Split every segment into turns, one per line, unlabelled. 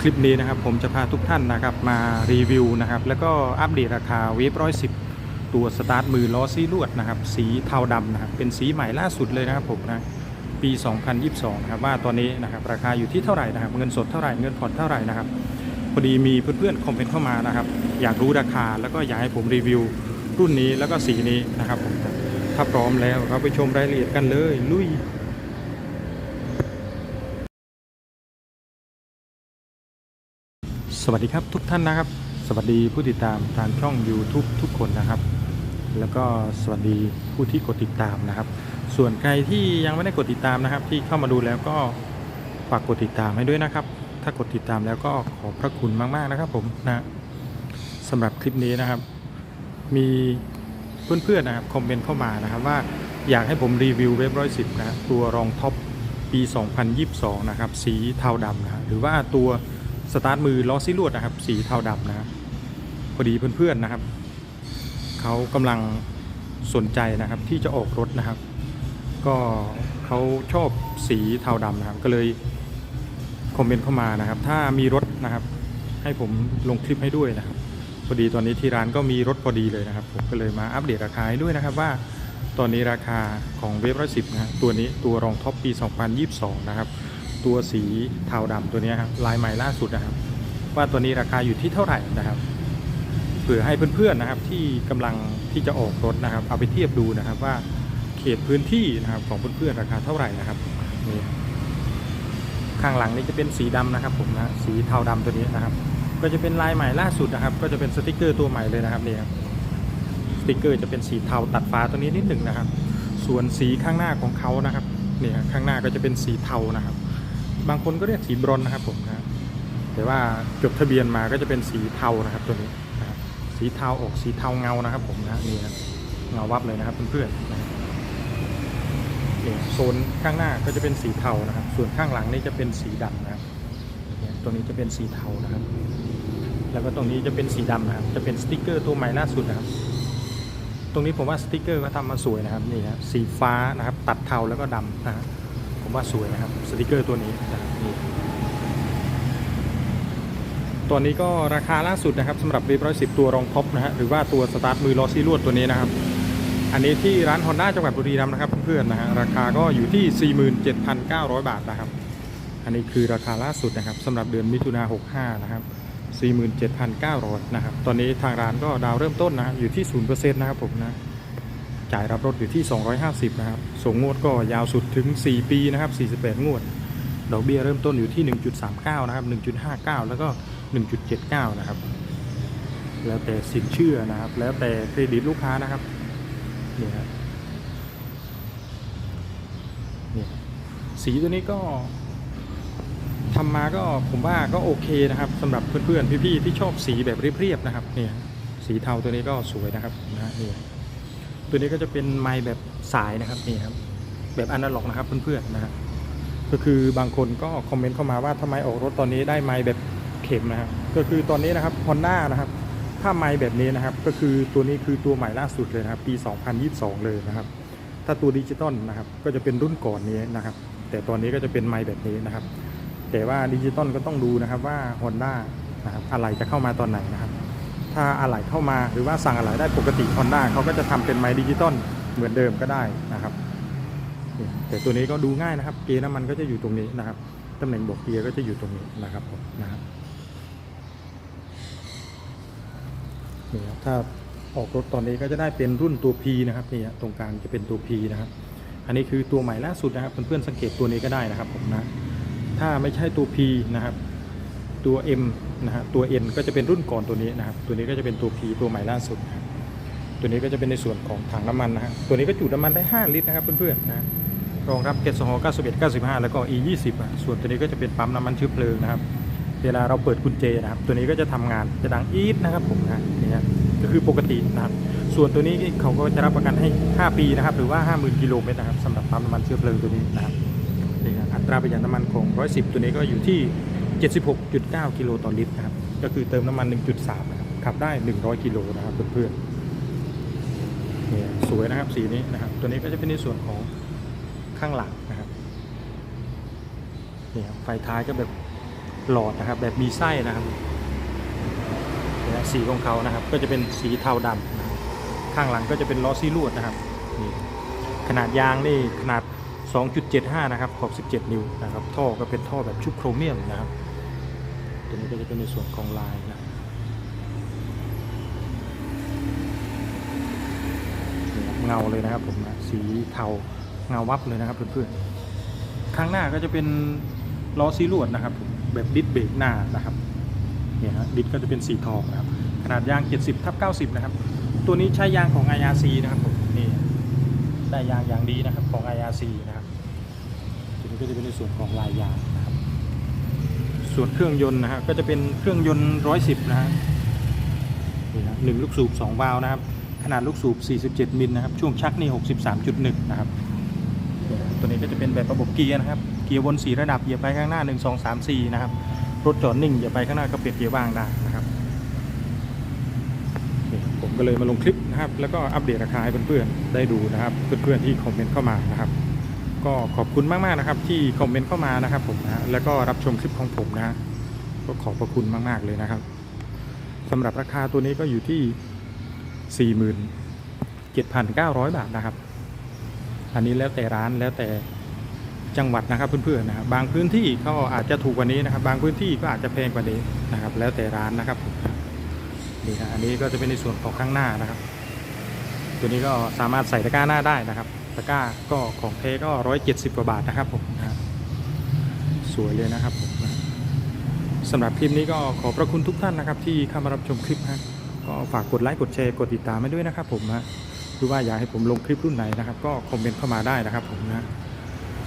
คลิปนี้นะครับผมจะพาทุกท่านนะครับมารีวิวนะครับแล้วก็อัปเดตราคาเวฟร้อยสิบตัวสตาร์ทมือล้อซีลวดนะครับสีเทาดำนะครับเป็นสีใหม่ล่าสุดเลยนะครับผมนะปี 2022นะครับว่าตอนนี้นะครับราคาอยู่ที่เท่าไหร่นะครับเงินสดเท่าไหร่เงินผ่อนเท่าไหร่นะครับพอดีมีเพื่อนๆคอมเมนต์เข้ามานะครับอยากรู้ราคาแล้วก็อยากให้ผมรีวิวรุ่นนี้แล้วก็สีนี้นะครับผมถ้าพร้อมแล้วเราไปชมรายละเอียดกันเลยลุย สวัสดีครับทุกท่านนะครับ สวัสดีผู้ติดตามทางช่อง YouTube ทุกคนนะครับ แล้วก็สวัสดีผู้ที่กดติดตามนะครับ ส่วนใครที่ยังไม่ได้กดติดตามนะครับ ที่เข้ามาดูแล้วก็ฝากกดติดตามให้ด้วยนะครับ ถ้ากดติดตามแล้วก็ขอบพระคุณมากๆนะครับผมนะสำหรับคลิปนี้นะครับ มีเพื่อนๆนะครับคอมเมนต์เข้ามานะครับว่าอยากให้ผมรีวิวเว็บร้อยสิบนะตัวรองท็อปปี 2022 นะครับ สีเทาดำนะหรือว่าตัว สตาร์ทมือล้อซิลวดนะครับ สีเทาดำนะครับพอดีเพื่อนๆนะครับเขากำลังสนใจนะครับที่จะออกรถนะครับ ก็เขาชอบสีเทาดำนะครับ ก็เลยคอมเมนต์เข้ามานะครับ ถ้ามีรถนะครับ ให้ผมลงคลิปให้ด้วยนะครับพอดีตอนนี้ที่ร้านก็มีรถพอดีเลยนะครับ ผมก็เลยมาอัปเดตราคาให้ด้วยนะครับว่าตอนนี้ราคาของเวฟร้อยสิบนะฮะตัวนี้ตัวรองท็อปปี 2022 นะครับ ตัวสีเทาดำตัวนี้ครับลายใหม่ล่าสุดนะครับ ว่าตัวนี้ราคาอยู่ที่เท่าไหร่นะครับเผื่อให้เพื่อนๆนะครับที่กำลังที่จะออกรถนะครับ เอาไปเทียบดูนะครับว่าเขตพื้นที่นะครับของเพื่อนๆราคาเท่าไหร่นะครับนี่ข้างหลังนี้จะเป็นสีดำนะครับผมนะสีเทาดำตัวนี้นะครับ ก็จะเป็นลายใหม่ล่าสุดนะครับ ก็จะเป็นสติกเกอร์ตัวใหม่เลยนะครับนี่ครับสติกเกอร์จะเป็นสีเทาตัดฟ้าตัวนี้นิดหนึ่งนะครับ ส่วนสีข้างหน้าของเขานะครับเนี่ครับข้างหน้าก็จะเป็นสีเทานะครับ บางคนก็เรียกสีบรอนนะครับผมนะแต่ว่าจดทะเบียนมาก็จะเป็นสีเทานะครับตัวนี้นะสีเทาออกสีเทาเงานะครับผมนะนี่ครับเงาวับเลยนะครับเพื่อนๆนะโซนข้างหน้าก็จะเป็นสีเทานะครับ ส่วนข้างหลังนี่จะเป็นสีดำนะครับตัวนี้จะเป็นสีเทานะครับ แล้วก็ตรงนี้จะเป็นสีดำนะครับ จะเป็นสติกเกอร์ตัวใหม่ล่าสุดนะครับ ตรงนี้ผมว่าสติกเกอร์ก็ทำมาสวยนะครับนี่ครสีฟ้านะครับ ตัดเทาแล้วก็ดำนะครับ ผมว่าสวยนะครับสติกเกอร์ตัวนี้นะครับนี่ตัวนี้ก็ราคาล่าสุดนะครับสำหรับเวฟร้อยสิบตัวรองท็อปนะฮะหรือว่าตัวสตาร์ทมือล้อซีลวดตัวนี้นะครับ อันนี้ที่ร้านฮอนด้าจังหวัดบุรีรัมย์นะครับเพื่อนๆนะฮะราคาก็อยู่ที่ 47,900 บาทนะครับ อันนี้คือราคาล่าสุดนะครับสำหรับเดือนมิถุนา65 นะครับ 47,900 นะครับ ตอนนี้ทางร้านก็ดาวเริ่มต้นนะอยู่ที่ 0%นะครับผมนะ จ่ายรับรถอยู่ที่ 250 นะครับ ส่งงวดก็ยาวสุดถึง 4 ปีนะครับ 48 งวด ดอกเบี้ยเริ่มต้นอยู่ที่ 1.39 นะครับ 1.59 แล้วก็ 1.79 นะครับ แล้วแต่สินเชื่อนะครับ แล้วแต่เครดิตลูกค้านะครับ นี่ครับนี่สีตัวนี้ก็ทำมาก็ผมว่าก็โอเคนะครับสำหรับเพื่อนๆ พี่ๆ ที่ชอบสีแบบเรียบๆ นะครับ เนี่ย สีเทาตัวนี้ก็สวยนะครับนะฮะนี่ย ตัวนี้ก็จะเป็นไม้แบบสายนะครับนี่ครับ แบบอนาล็อกนะครับเพื่อนๆนะฮะก็คือบางคนก็คอมเมนต์เข้ามาว่าทำไมออกรถตอนนี้ได้ไม้แบบเข็มนะครับก็คือตอนนี้นะครับ Honda นะครับ ถ้าไม้แบบนี้นะครับ ก็คือตัวนี้คือตัวใหม่ล่าสุดเลยนะครับ ปี 2022 เลยนะครับ ถ้าตัวดิจิตอลนะครับ ก็จะเป็นรุ่นก่อนนี้นะครับ แต่ตอนนี้ก็จะเป็นไม้แบบนี้นะครับ แต่ว่าดิจิตอลก็ต้องดูนะครับว่า Honda นะครับอะไรจะเข้ามาตอนไหนนะครับ ถ้าอะไรเข้ามาหรือว่าสั่งอะไรได้ปกติ Honda เขาก็จะทำเป็นไม้ดิจิตอลเหมือนเดิมก็ได้นะครับ แต่ตัวนี้ก็ดูง่ายนะครับ เกียร์น้ำมันก็จะอยู่ตรงนี้นะครับตำแหน่งบอกเกียร์ก็จะอยู่ตรงนี้นะครับผมนะครับนี่ครับถ้าออกรถตอนนี้ก็จะได้เป็นรุ่นตัว P นะครับนี่ตรงกลางจะเป็นตัว P นะครับ อันนี้คือตัวใหม่ล่าสุดนะครับเพื่อนๆสังเกตตัวนี้ก็ได้นะครับผมนะถ้าไม่ใช่ตัว P นะครับ ตัว M นะฮะตัว N ก็จะเป็นรุ่นก่อนตัวนี้นะครับ ตัวนี้ก็จะเป็นตัว P ตัวใหม่ล่าสุด ตัวนี้ก็จะเป็นในส่วนของถังน้ำมันนะฮะตัวนี้ก็จุน้ำมันได้ 5 ลิตรนะครับเพื่อนๆนะรองรับแก๊สโซฮอล์91 95 แล้วก็ E 20อะส่วนตัวนี้ก็จะเป็นปั๊มน้ำมันเชื้อเพลิงนะครับ เวลาเราเปิดกุญแจนะครับ ตัวนี้ก็จะทำงานจะดังอีดนะครับผมนะนี่ฮะก็คือปกตินะครับ ส่วนตัวนี้เขาก็จะรับประกันให้ 5 ปีนะครับ หรือว่า 50,000 กิโลเมตรนะครับสำหรับปั๊มน้ำมันเชื้อเพลิงตัวนี้นะครับนี่ครับอัตราประหยัดน้ำมันของ 110 ตัวนี้ก็อยู่ที่ 76.9 กิโลต่อลิตรนะครับ ก็คือเติมน้ำมัน 1.3 นะครับ ขับได้ 100 กิโลนะครับเพื่อนๆเนี่ยสวยนะครับสีนี้นะครับ ตัวนี้ก็จะเป็นในส่วนของข้างหลังนะครับนี่ครับไฟท้ายก็แบบหลอดนะครับ แบบมีไส้นะครับสีของเขานะครับ ก็จะเป็นสีเทาดำนะครับข้างหลังก็จะเป็นล้อซีลวดนะครับนี่ขนาดยางนี่ขนาด 2.75 นะครับขอบ 17 นิ้วนะครับ ท่อก็เป็นท่อแบบชุบโครเมียมนะครับ ตัวนี้ก็จะเป็นในส่วนของลายนะเงาเลยนะครับผมนะสีเทาเงาวับเลยนะครับเพื่อนๆข้างหน้าก็จะเป็นล้อซีลวดนะครับผมแบบดิสเบรกหน้านะครับเนี่ยฮะดิสก็จะเป็นสีทองนะครับ ขนาดยาง 70ทับ90 นะครับ ตัวนี้ใช้ยางของ IRC นะครับผมนี่ได้ยางอย่างดีนะครับของ IRC นะครับตัวนี้ก็จะเป็นในส่วนของลายยางนะ ส่วนเครื่องยนต์นะฮะก็จะเป็นเครื่องยนต์110นะฮะนี่นะหนึ่งลูกสูบ2วาล์วนะครับ ขนาดลูกสูบ 47 มิลนะครับ ช่วงชักนี่ 63.1 นะครับ ตัวนี้ก็จะเป็นแบบระบบเกียร์นะครับ เกียร์วนสีระดับเหยียบไปข้างหน้า 1 2 3 4 นะครับ รถจอดนิ่งเหยียบไปข้างหน้าก็เปลี่ยนเกียร์ว่างได้นะครับ ผมก็เลยมาลงคลิปนะครับ แล้วก็อัปเดตราคาให้เพื่อนๆได้ดูนะครับ เพื่อนๆที่คอมเมนต์เข้ามานะครับ ก็ขอบคุณมากๆนะครับ ที่คอมเมนต์เข้ามานะครับผมนะแล้วก็รับชมคลิปของผมนะ ก็ขอบพระคุณมาก ๆเลยนะครับสำหรับราคาตัวนี้ก็อยู่ที่ 47,900 บาทนะครับ อันนี้แล้วแต่ร้านแล้วแต่จังหวัดนะครับเพื่อนๆนะครับบางพื้นที่ก็อาจจะถูกกว่านี้นะครับ บางพื้นที่ก็อาจจะแพงกว่านี้นะครับ แล้วแต่ร้านนะครับนี่นะอันนี้ก็จะเป็นในส่วนของข้างหน้านะครับ ตัวนี้ก็สามารถใส่ตะกร้าหน้าได้นะครับ ตะกร้าก็ของเทก็ร้อยเจ็ดสิบกว่าบาทนะครับผมนะสวยเลยนะครับผมนะสำหรับคลิปนี้ก็ขอพระคุณทุกท่านนะครับ ที่เข้ามารับชมคลิปฮะก็ฝากกดไลค์กดแชร์กดติดตามให้ด้วยนะครับผมนะหรือว่าอยากให้ผมลงคลิปรุ่นไหนนะครับ ก็คอมเมนต์เข้ามาได้นะครับผมนะ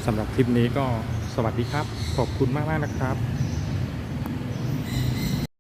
สำหรับคลิปนี้ก็สวัสดีครับ ขอบคุณมากๆนะครับ